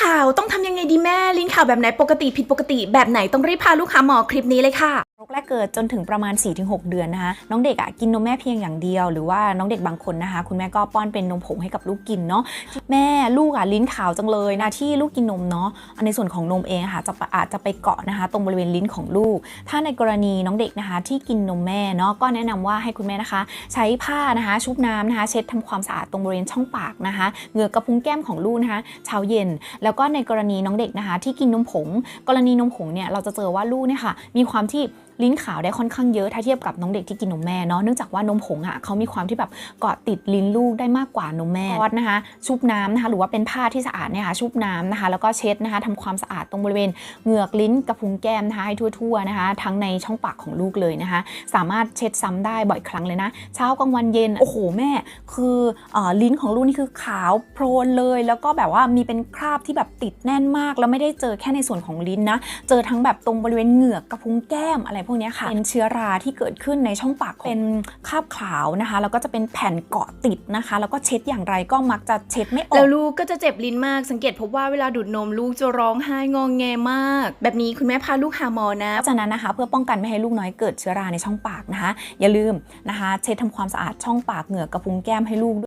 ขาวต้องทำยังไงดีแม่ ลิ้นขาวแบบไหนปกติผิดปกติ แบบไหนต้องรีบพาลูกค้าหมอคลิปนี้เลยค่ะ รคแรกเกิดจนถึงประมาณ 4-6 เดือนนะคะ น้องเด็กอะกินนมแม่เพียงอย่างเดียว หรือว่าน้องเด็กบางคนนะคะ คุณแม่ก็ป้อนเป็นนมผงให้กับลูกกินเนาะแม่ลูกอะลิ้นขาวจังเลยนะที่ลูกกินนมเนาะอันในส่วนของนมเองค่ะจะอาจจะไปเกาะนะคะ ตรงบริเวณลิ้นของลูก ถ้าในกรณีน้องเด็กนะคะ ที่กินนมแม่เนาะก็แนะนำว่าให้คุณแม่นะคะ ใช้ผ้านะคะ ชุบน้ำนะคะ เช็ดทำความสะอาดตรงบริเวณช่องปากนะคะเหงือกกระพุ้งแก้มของลูกนะคะเช้าเย็น แล้วก็ในกรณีน้องเด็กนะคะ ที่กินนมผง กรณีนมผงเนี่ยเราจะเจอว่าลูกเนี่ยค่ะมีความที่ ลิ้นขาวได้ค่อนข้างเยอะถ้าเทียบกับน้องเด็กที่กินนมแม่เนาะเนื่องจากว่านมผงอะเขามีความที่แบบเกาะติดลิ้นลูกได้มากกว่านมแม่ทอดนะคะ ชุบน้ำนะคะ หรือว่าเป็นผ้าที่สะอาดเนี่ยค่ะชุบน้ำนะคะ แล้วก็เช็ดนะคะทำความสะอาดตรงบริเวณเหงือกลิ้นกระพุ้งแก้มนะคะให้ทั่วๆนะคะ ทั้งในช่องปากของลูกเลยนะคะ สามารถเช็ดซ้ำได้บ่อยครั้งเลยนะ เช้ากลางวันเย็นโอ้โหแม่ คือออลิ้นของลูกนี่คือขาวโพลนเลย แล้วก็แบบว่ามีเป็นคราบที่แบบติดแน่นมาก แล้วไม่ได้เจอแค่ในส่วนของลิ้นนะ เจอทั้งแบบตรงบริเวณเหงือกกระพุ้งแก้มอะไรพวกเนี้ยค่ะเป็นเชื้อราที่เกิดขึ้นในช่องปากเป็นคราบขาวนะคะ แล้วก็จะเป็นแผ่นเกาะติดนะคะ แล้วก็เช็ดอย่างไรก็มักจะเช็ดไม่อแล้อวกลูกก็จะเจ็บลิ้นมากสังเกตพบว่าเวลาดูดนมลูกจะร้องไห้งองแงมาก แบบนี้คุณแม่พาลูกหาหมอนะเพราะฉะนั้นนะคะ เพื่อป้องกันไม่ให้ลูกน้อยเกิดเชื้อราในช่องปากนะคะ อย่าลืมนะคะ เช็ดทำความสะอาดช่องปากเหงือกกระพุ้งแก้มให้ลูก